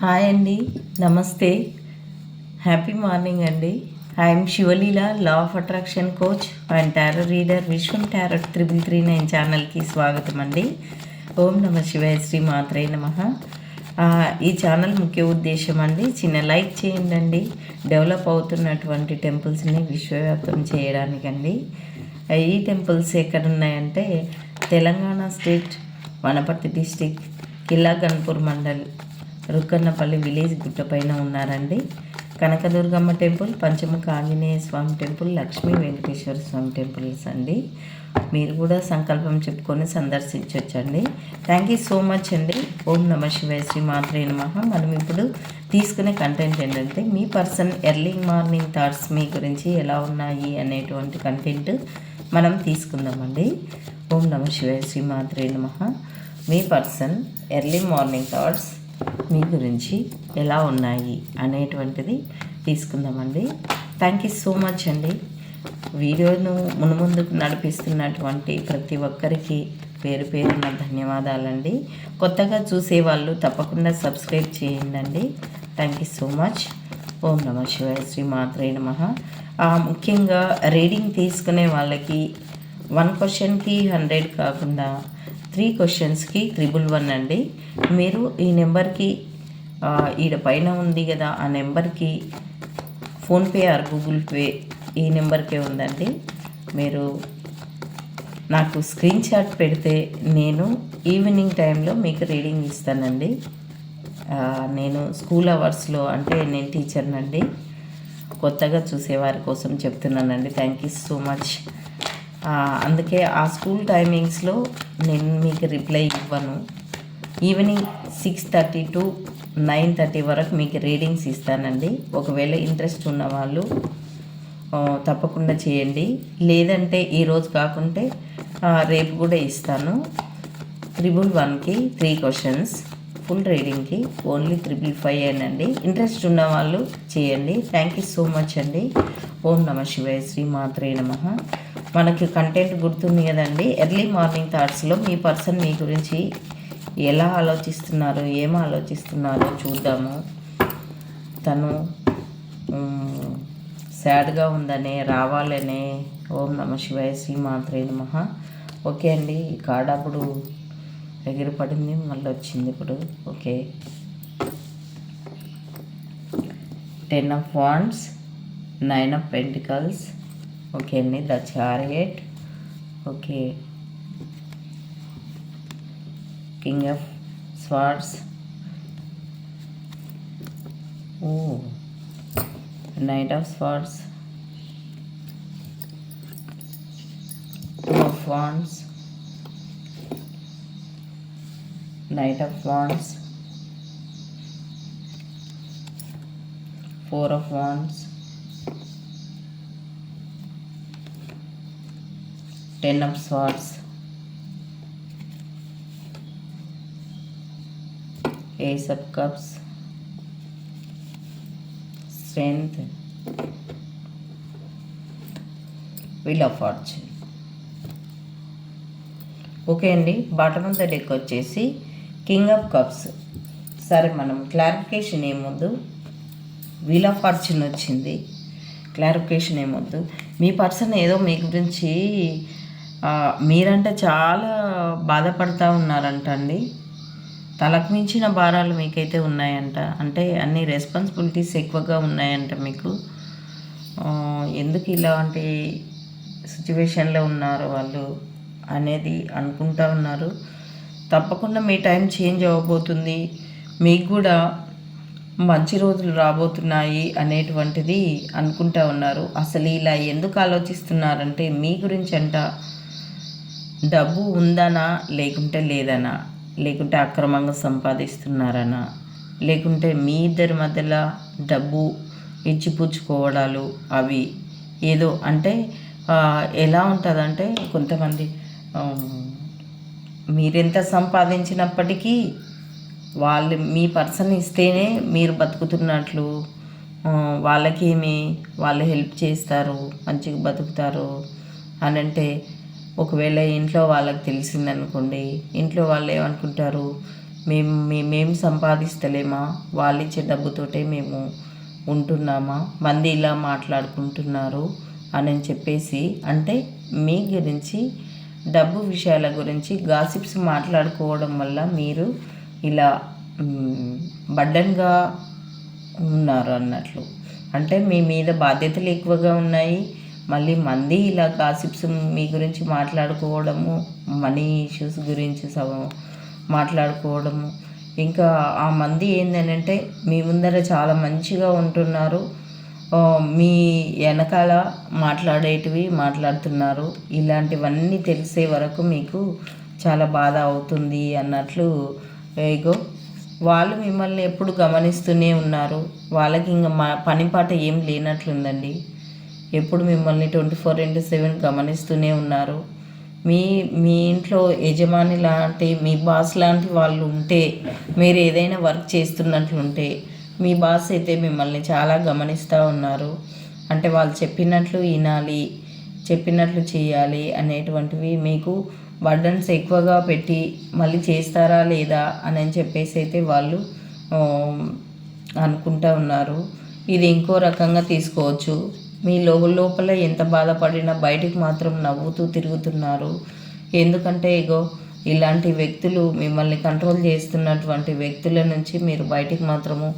Hi అండి. నమస్తే. Happy morning అండి. I'm Shivaleela law of attraction coach and tarot reader Vishwam tarot triple three nine ఛానల్కి స్వాగతం అండి. ఓం నమ శివాయ శ్రీ మాత్రే నమ. ఈ ఛానల్ ముఖ్య ఉద్దేశం అండి చిన్న లైక్ చేయండి డెవలప్ అవుతున్నటువంటి టెంపుల్స్ని విశ్వవ్యాప్తం చేయడానికండి. ఈ టెంపుల్స్ ఎక్కడ ఉన్నాయంటే Telangana state Wanaparthy district Killa Ghanpur mandal Rukkannapally village గుట్టపైన ఉన్నారండి. Kanakadurgamma temple Panchamukha Anjaneya Swamy temple Lakshmi Venkateswara Swamy temples అండి. మీరు కూడా సంకల్పం చెప్పుకొని సందర్శించవచ్చండి థ్యాంక్ యూ సో మచ్ అండి. ఓం నమ శివాయ శ్రీ మాత్రే నమ. మనం ఇప్పుడు తీసుకునే కంటెంట్ ఏంటంటే మీ పర్సన్ ఎర్లీ మార్నింగ్ థాట్స్ మీ గురించి ఎలా ఉన్నాయి అనేటువంటి కంటెంట్ మనం తీసుకుందామండి. ఓం నమ శివాయ శ్రీ మాత్రే నమ. మీ పర్సన్ ఎర్లీ మార్నింగ్ థాట్స్ మీ గురించి ఎలా ఉన్నాయి అనేటువంటిది తీసుకుందామండి. థ్యాంక్ యూ సో మచ్ అండి. వీడియోను మునుముందుకు నడిపిస్తున్నటువంటి ప్రతి ఒక్కరికి పేరు పేరున ధన్యవాదాలండి. కొత్తగా చూసే వాళ్ళు తప్పకుండా సబ్స్క్రైబ్ చేయండి థ్యాంక్ యూ సో మచ్ ఓం నమ శివాయ శ్రీ మాత్రే నమ. ముఖ్యంగా రీడింగ్ తీసుకునే వాళ్ళకి వన్ క్వశ్చన్కి హండ్రెడ్ కాకుండా త్రీ క్వశ్చన్స్కి త్రిబుల్ వన్ అండి. మీరు ఈ నెంబర్కి ఈడ పైన ఉంది కదా ఆ నెంబర్కి ఫోన్పే ఆర్ గూగుల్ పే ఈ నెంబర్కే ఉందండి. మీరు నాకు స్క్రీన్ షాట్ పెడితే నేను ఈవినింగ్ టైంలో మీకు రీడింగ్ ఇస్తానండి. నేను స్కూల్ అవర్స్లో అంటే నేను టీచర్నండి. కొత్తగా చూసేవారి కోసం చెప్తున్నానండి. Thank you so much. అందుకే ఆ స్కూల్ టైమింగ్స్లో నేను మీకు రిప్లై ఇవ్వను. Evening six thirty to nine thirty వరకు మీకు రీడింగ్స్ ఇస్తానండి. ఒకవేళ ఇంట్రెస్ట్ ఉన్న వాళ్ళు తప్పకుండా చేయండి. లేదంటే ఈరోజు కాకుంటే రేపు కూడా ఇస్తాను. త్రిబుల్ వన్కి త్రీ క్వశ్చన్స్ ఫుల్ రీడింగ్కి ఓన్లీ త్రిబుల్ ఫైవ్ అండి ఇంట్రెస్ట్ ఉన్న వాళ్ళు చేయండి. థ్యాంక్ యూ సో మచ్ అండి. ఓం నమ శివాయ శ్రీ మాత్రే నమ. మనకి కంటెంట్ గుర్తుంది కదండి. ఎర్లీ మార్నింగ్ థాట్స్లో మీ పర్సన్ మీ గురించి ఎలా ఆలోచిస్తున్నారు ఏం ఆలోచిస్తున్నారో చూద్దాము. తను సాడ్గా ఉందనే రావాలనే ఓం నమ శివాయ శ్రీ మాత్రే నమ. ఓకే అండి. ఈ కార్డ్ అప్పుడు ఎగిరిపడింది మళ్ళీ వచ్చింది ఇప్పుడు. Okay. Ten of wands nine of pentacles okay అండి the chariot okay king of swords oh knight of swords two of wands knight of wands four of wands ten of swords ace of cups strength wheel of fortune okay అండి bottom of the deck వచ్చేసి king of cups సరే మనం clarification ఏమొద్దు wheel of fortune వచ్చింది. Clarification ఏమొద్దు మీ person ఏదో మీ గురించి మీరంటే చాలా బాధపడుతూ ఉన్నారంట అండి తలకు మించిన భారాలు మీకైతే ఉన్నాయంట. అంటే అన్ని రెస్పాన్సిబిలిటీస్ ఎక్కువగా ఉన్నాయంట మీకు. ఎందుకు ఇలాంటి సిచ్యువేషన్లో ఉన్నారు వాళ్ళు అనేది అనుకుంటా ఉన్నారు. తప్పకుండా మీ టైం చేంజ్ అవ్వబోతుంది. మీకు కూడా మంచి రోజులు రాబోతున్నాయి అనేటువంటిది అనుకుంటా ఉన్నారు. అసలు ఇలా ఎందుకు ఆలోచిస్తున్నారంటే మీ గురించి అంట డబ్బు ఉందనా లేకుంటే లేదనా లేకుంటే అక్రమంగా సంపాదిస్తున్నారనా లేకుంటే మీ ఇద్దరి మధ్యలో డబ్బు ఇచ్చిపుచ్చుకోవడాలు అవి ఏదో అంటే ఎలా ఉంటుందంటే కొంతమంది మీరెంత సంపాదించినప్పటికీ వాళ్ళు మీ పర్సన్ ఇస్తేనే మీరు బతుకుతున్నట్లు వాళ్ళకేమి వాళ్ళు హెల్ప్ చేస్తారు మంచిగా బతుకుతారు అని అంటే ఒకవేళ ఇంట్లో వాళ్ళకి తెలిసిందనుకోండి ఇంట్లో వాళ్ళు ఏమనుకుంటారు? మేము మేమేం సంపాదిస్తలేమా? వాళ్ళు ఇచ్చే డబ్బుతోటే మేము ఉంటున్నామా? మంది ఇలా మాట్లాడుకుంటున్నారు అని చెప్పేసి అంటే మీ గురించి డబ్బు విషయాల గురించి గాసిప్స్ మాట్లాడుకోవడం వల్ల మీరు ఇలా బడ్డన్గా ఉన్నారు అన్నట్లు. అంటే మీ మీద బాధ్యతలు ఎక్కువగా ఉన్నాయి. మళ్ళీ మంది ఇలా గాసిప్స్ మీ గురించి మాట్లాడుకోవడము మనీ ఇష్యూస్ గురించి మాట్లాడుకోవడము. ఇంకా ఆ మంది ఏంటంటే మీ ముందర చాలా మంచిగా ఉంటున్నారు. మీ వెనకాల మాట్లాడేటివి మాట్లాడుతున్నారు. ఇలాంటివన్నీ తెలిసే వరకు మీకు చాలా బాధ అవుతుంది అన్నట్లు ఇగో వాళ్ళు మిమ్మల్ని ఎప్పుడు గమనిస్తూనే ఉన్నారు. వాళ్ళకి ఇంకా మా పనిపాట ఏం లేనట్లుందండి. ఎప్పుడు మిమ్మల్ని ట్వంటీ ఫోర్ ఇంటూ సెవెన్ గమనిస్తూనే ఉన్నారు. మీ మీ ఇంట్లో యజమాని లాంటి మీ బాస్ లాంటి వాళ్ళు ఉంటే మీరు ఏదైనా వర్క్ చేస్తున్నట్లుంటే మీ బాస్ అయితే మిమ్మల్ని చాలా గమనిస్తూ ఉన్నారు. అంటే వాళ్ళు చెప్పినట్లు వినాలి చెప్పినట్లు చేయాలి అనేటువంటివి మీకు బర్డన్స్ ఎక్కువగా పెట్టి మళ్ళీ చేస్తారా లేదా అని చెప్పేసి అయితే వాళ్ళు అనుకుంటూ ఉన్నారు. ఇది ఇంకో రకంగా తీసుకోవచ్చు. మీ లోపల ఎంత బాధపడినా బయటికి మాత్రం నవ్వుతూ తిరుగుతున్నారు. ఎందుకంటే ఇగో ఇలాంటి వ్యక్తులు మిమ్మల్ని కంట్రోల్ చేస్తున్నటువంటి వ్యక్తుల నుంచి మీరు బయటికి మాత్రము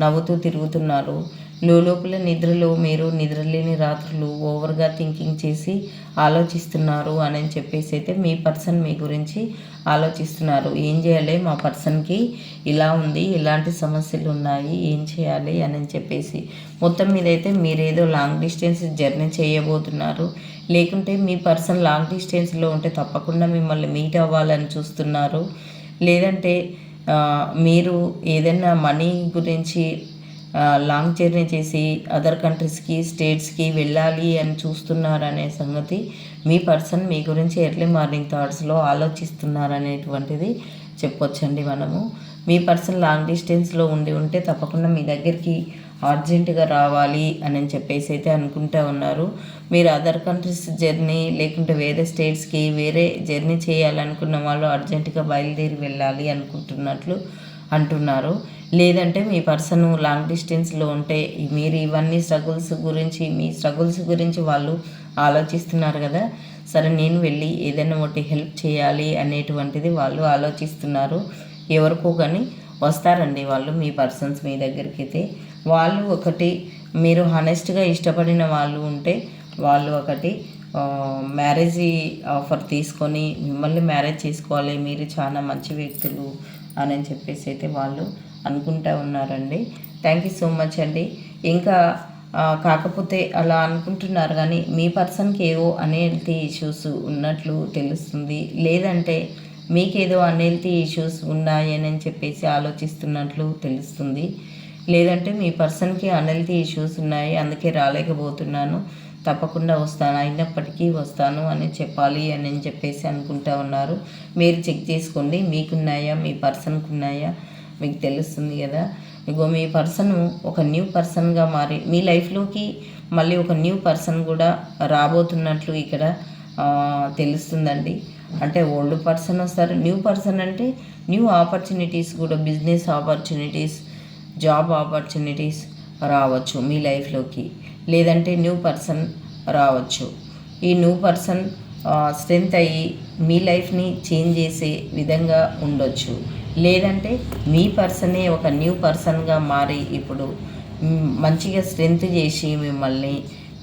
నవ్వుతూ తిరుగుతున్నారు. లోపల నిద్రలో మీరు నిద్రలేని రాత్రులు ఓవర్గా థింకింగ్ చేసి ఆలోచిస్తున్నారు అని చెప్పేసి అయితే మీ పర్సన్ మీ గురించి ఆలోచిస్తున్నారు. ఏం చేయాలి? మా పర్సన్కి ఇలా ఉంది ఇలాంటి సమస్యలు ఉన్నాయి ఏం చేయాలి అని చెప్పేసి. మొత్తం మీద అయితే మీరేదో లాంగ్ డిస్టెన్స్ జర్నీ చేయబోతున్నారు. లేకుంటే మీ పర్సన్ లాంగ్ డిస్టెన్స్లో ఉంటే తప్పకుండా మిమ్మల్ని మీట్ అవ్వాలని చూస్తున్నారు. లేదంటే మీరు ఏదైనా మనీ గురించి లాంగ్ జర్నీ చేసి అదర్ కంట్రీస్కి స్టేట్స్కి వెళ్ళాలి అని చూస్తున్నారనే సంగతి మీ పర్సన్ మీ గురించి ఎర్లీ మార్నింగ్ థాట్స్లో ఆలోచిస్తున్నారనేటువంటిది చెప్పొచ్చండి మనము. మీ పర్సన్ లాంగ్ డిస్టెన్స్లో ఉండి ఉంటే తప్పకుండా మీ దగ్గరికి అర్జెంటుగా రావాలి అని చెప్పేసి అయితే అనుకుంటా ఉన్నారు. మీరు అదర్ కంట్రీస్ జర్నీ లేకుంటే వేరే స్టేట్స్కి వేరే జర్నీ చేయాలనుకున్న వాళ్ళు అర్జెంటుగా బయలుదేరి వెళ్ళాలి అనుకుంటున్నట్లు అంటున్నారు. లేదంటే మీ పర్సన్ లాంగ్ డిస్టెన్స్లో ఉంటే మీరు ఇవన్నీ స్ట్రగుల్స్ గురించి మీ స్ట్రగుల్స్ గురించి వాళ్ళు ఆలోచిస్తున్నారు కదా. సరే నేను వెళ్ళి ఏదైనా ఒకటి హెల్ప్ చేయాలి అనేటువంటిది వాళ్ళు ఆలోచిస్తున్నారు. ఎవరికో కానీ వస్తారండి వాళ్ళు మీ పర్సన్స్ మీ దగ్గరికి అయితే. వాళ్ళు ఒకటి మీరు హానెస్ట్గా ఇష్టపడిన వాళ్ళు ఉంటే వాళ్ళు ఒకటి మ్యారేజ్ ఆఫర్ తీసుకొని మిమ్మల్ని మ్యారేజ్ చేసుకోవాలి మీరు చాలా మంచి వ్యక్తులు అని చెప్పేసి అయితే వాళ్ళు అనుకుంటా ఉన్నారండి. థ్యాంక్ యూ సో మచ్ అండి. ఇంకా కాకపోతే అలా అనుకుంటున్నారు కానీ మీ పర్సన్కి ఏవో అన్హెల్తీ ఇష్యూస్ ఉన్నట్లు తెలుస్తుంది. లేదంటే మీకేదో అన్హెల్తీ ఇష్యూస్ ఉన్నాయని చెప్పేసి ఆలోచిస్తున్నట్లు తెలుస్తుంది. లేదంటే మీ పర్సన్కి అనల్టీ ఇష్యూస్ ఉన్నాయి అందుకే రాలేకపోతున్నాను. తప్పకుండా వస్తాను అయినప్పటికీ వస్తాను అని చెప్పాలి అని చెప్పేసి అనుకుంటా ఉన్నారు. మీరు చెక్ చేసుకోండి మీకున్నాయా మీ పర్సన్కి ఉన్నాయా మీకు తెలుస్తుంది కదా. ఇగో మీ పర్సన్ ఒక న్యూ పర్సన్గా మారి మీ లైఫ్లోకి మళ్ళీ ఒక న్యూ పర్సన్ కూడా రాబోతున్నట్లు ఇక్కడ తెలుస్తుందండి. అంటే ఓల్డ్ పర్సన్ వస్తారు న్యూ పర్సన్ అంటే న్యూ ఆపర్చునిటీస్ కూడా బిజినెస్ ఆపర్చునిటీస్ జాబ్ ఆపర్చునిటీస్ రావచ్చు మీ లైఫ్లోకి. లేదంటే న్యూ పర్సన్ రావచ్చు. ఈ న్యూ పర్సన్ స్ట్రెంత్ అయ్యి మీ లైఫ్ని చేంజ్ చేసే విధంగా ఉండొచ్చు. లేదంటే మీ పర్సనే ఒక న్యూ పర్సన్గా మారి ఇప్పుడు మంచిగా స్ట్రెంత్ చేసి మిమ్మల్ని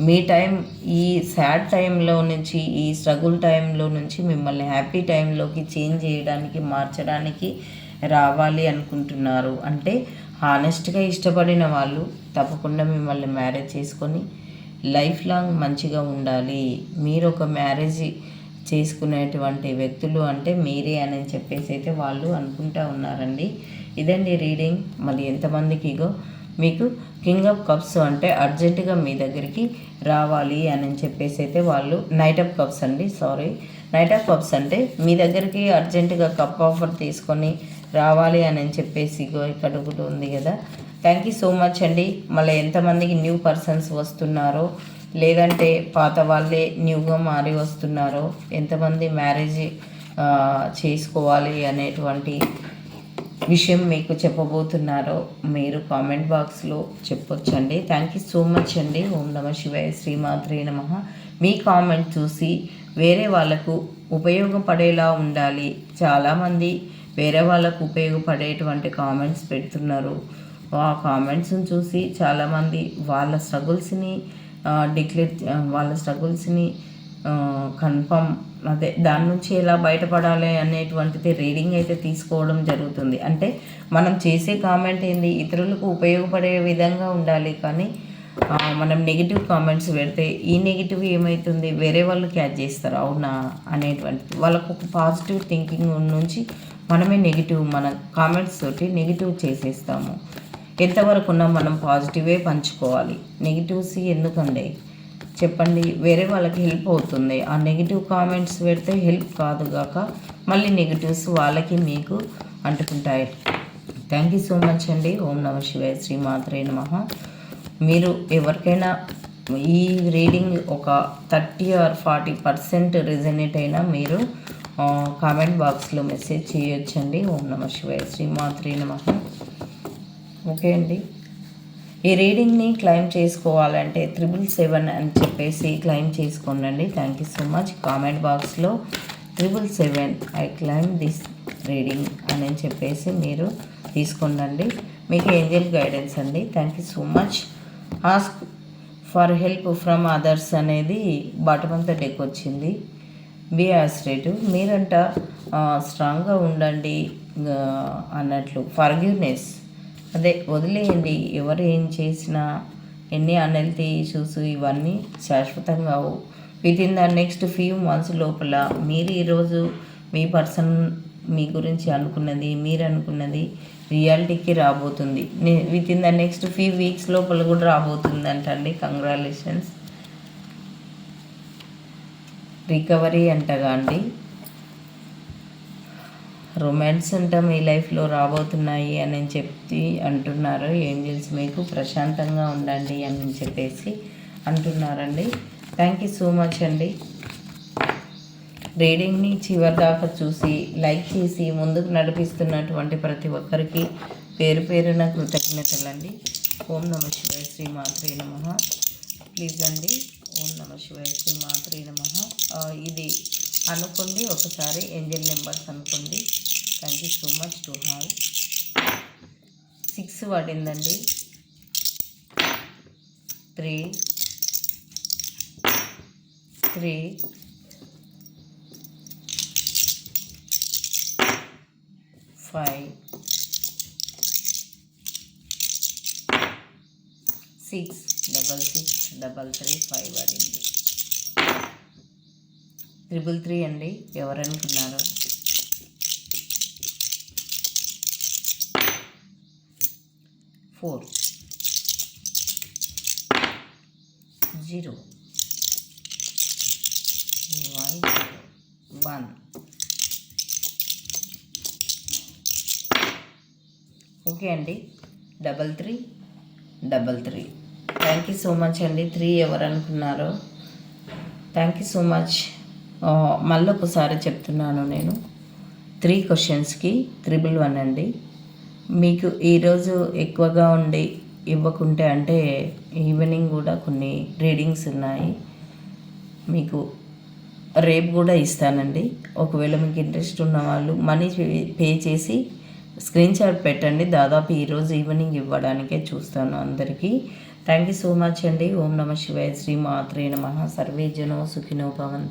మీ టైం ఈ సాడ్ టైంలో నుంచి ఈ స్ట్రగుల్ టైంలో నుంచి మిమ్మల్ని హ్యాపీ టైంలోకి చేంజ్ చేయడానికి మార్చడానికి రావాలి అనుకుంటున్నారు. అంటే హానెస్ట్గా ఇష్టపడిన వాళ్ళు తప్పకుండా మిమ్మల్ని మ్యారేజ్ చేసుకొని లైఫ్ లాంగ్ మంచిగా ఉండాలి. మీరు ఒక మ్యారేజ్ చేసుకునేటువంటి వ్యక్తులు అంటే మీరే అని చెప్పేసి అయితే వాళ్ళు అనుకుంటా ఉన్నారండి. ఇదండి రీడింగ్. మళ్ళీ ఎంతమందికి ఇగో మీకు కింగ్ ఆఫ్ కప్స్ అంటే అర్జెంటుగా మీ దగ్గరికి రావాలి అని చెప్పేసి అయితే వాళ్ళు నైట్ ఆఫ్ కప్స్ అండి సారీ. నైట్ ఆఫ్ కప్స్ అంటే మీ దగ్గరికి అర్జెంటుగా కప్ ఆఫర్ తీసుకొని రావాలి అని చెప్పేసి ఇక్కడ ఒకటి ఉంది కదా. థ్యాంక్ యూ సో మచ్ అండి. మళ్ళీ ఎంతమందికి న్యూ పర్సన్స్ వస్తున్నారో లేదంటే పాత వాళ్ళే న్యూగా మారి వస్తున్నారో ఎంతమంది మ్యారేజ్ చేసుకోవాలి అనేటువంటి విషయం మీకు చెప్పబోతున్నారో మీరు కామెంట్ బాక్స్లో చెప్పొచ్చండి. థ్యాంక్ యూ సో మచ్ అండి. ఓం నమ శివాయ శ్రీమాత్రే నమ. మీ కామెంట్ చూసి వేరే వాళ్ళకు ఉపయోగపడేలా ఉండాలి. చాలామంది వేరే వాళ్ళకు ఉపయోగపడేటువంటి కామెంట్స్ పెడుతున్నారు. ఆ కామెంట్స్ని చూసి చాలామంది వాళ్ళ స్ట్రగుల్స్ని డిక్లేర్ వాళ్ళ స్ట్రగుల్స్ని కన్ఫర్మ్ అదే దాని నుంచి ఎలా బయటపడాలి అనేటువంటిది రీడింగ్ అయితే తీసుకోవడం జరుగుతుంది. అంటే మనం చేసే కామెంట్ ఏంది? ఇతరులకు ఉపయోగపడే విధంగా ఉండాలి కానీ మనం నెగిటివ్ కామెంట్స్ పెడితే ఈ నెగిటివ్ ఏమవుతుంది వేరే వాళ్ళు క్యాచ్ చేస్తారు. అవునా? అనేటువంటిది. వాళ్ళకు ఒక పాజిటివ్ థింకింగ్ నుంచి మనమే నెగిటివ్ మన కామెంట్స్ తోటి నెగిటివ్ చేసేస్తాము. ఎంతవరకు ఉన్నా మనం పాజిటివే పంచుకోవాలి. నెగిటివ్స్ ఎందుకండి? చెప్పండి వేరే వాళ్ళకి హెల్ప్ అవుతుంది. ఆ నెగిటివ్ కామెంట్స్ పెడితే హెల్ప్ కాదు కాక మళ్ళీ నెగిటివ్స్ వాళ్ళకి మీకు అంటుకుంటాయి. థ్యాంక్ యూ సో మచ్ అండి. ఓం నమ శివాయ శ్రీమాత్రే నమ. మీరు ఎవరికైనా ఈ రీడింగ్ ఒక thirty or forty percent resonate అయినా మీరు కామెంట్ బాక్స్లో మెసేజ్ చేయొచ్చండి. ఓం నమ శివాయ శ్రీమాత్రే నమ. ఓకే అండి. ఈ రీడింగ్ని క్లైమ్ చేసుకోవాలంటే త్రిబుల్ సెవెన్ అని చెప్పేసి క్లైమ్ చేసుకోనండి thank you so much comment బాక్స్లో triple seven I claim this reading అని చెప్పేసి మీరు తీసుకోండి మీకు ఏంజల్ గైడెన్స్ అండి. Thank you so much ask for help from others అనేది బాటమంత డెక్ వచ్చింది. బి ఆస్ట్రేట్ మీరంట స్ట్రాంగ్గా ఉండండి అన్నట్లు. ఫర్గ్యూనెస్ అదే వదిలేయండి. ఎవరు ఏం చేసినా ఎన్ని అన్హెల్తీ ఇష్యూస్ ఇవన్నీ శాశ్వతంగా within the next few months లోపల మీరు ఈరోజు మీ పర్సన్ మీ గురించి అనుకున్నది మీరు అనుకున్నది రియాలిటీకి రాబోతుంది. Within the next few weeks లోపల కూడా రాబోతుంది అంటండి కంగ్రాలేషన్స్ రికవరీ అంటగా అండి. రొమాన్స్ అంట మీ లైఫ్లో రాబోతున్నాయి అని చెప్పి అంటున్నారు. ఏంజిల్స్ మీకు ప్రశాంతంగా ఉండండి అని చెప్పేసి అంటున్నారండి. థ్యాంక్ యూ సో మచ్ అండి. రీడింగ్ని చివరి దాకా చూసి లైక్ చేసి ముందుకు నడిపిస్తున్నటువంటి ప్రతి ఒక్కరికి పేరు పేరున కృతజ్ఞతలండి. ఓం నమ శివాయ శ్రీ మాత్రే నమ. ప్లీజ్ అండి ఓం నమ శివాయ శ్రీ మాత్రే నమ. ఇది అనుకోండి ఒకసారి ఏంజల్ నెంబర్స్ అనుకోండి. Thank you so much to hall six పడిందండి. Three three five six double six double three five పడింది. త్రిబుల్ త్రీ అండి. ఎవరనుకున్నారు? Four. Zero. Y one. Okay అండి. Double three. Double three. Thank you so much అండి. Three ఎవరు అనుకున్నారో thank you so much. మళ్ళొకసారి చెప్తున్నాను నేను. త్రీ క్వశ్చన్స్కి త్రిబుల్ వన్ అండి. మీకు ఈరోజు ఎక్కువగా ఉండి ఇవ్వకుంటే అంటే ఈవినింగ్ కూడా కొన్ని రీడింగ్స్ ఉన్నాయి. మీకు రేపు కూడా ఇస్తానండి. ఒకవేళ మీకు ఇంట్రెస్ట్ ఉన్న వాళ్ళు మనీ పే చేసి స్క్రీన్ షాట్ పెట్టండి. దాదాపు ఈరోజు ఈవినింగ్ ఇవ్వడానికే చూస్తాను అందరికీ. థ్యాంక్ యూ సో మచ్ అండి. ఓం నమ శివాయ. శ్రీ మాత్రే నమ. సర్వే జనో సుఖినో భవన్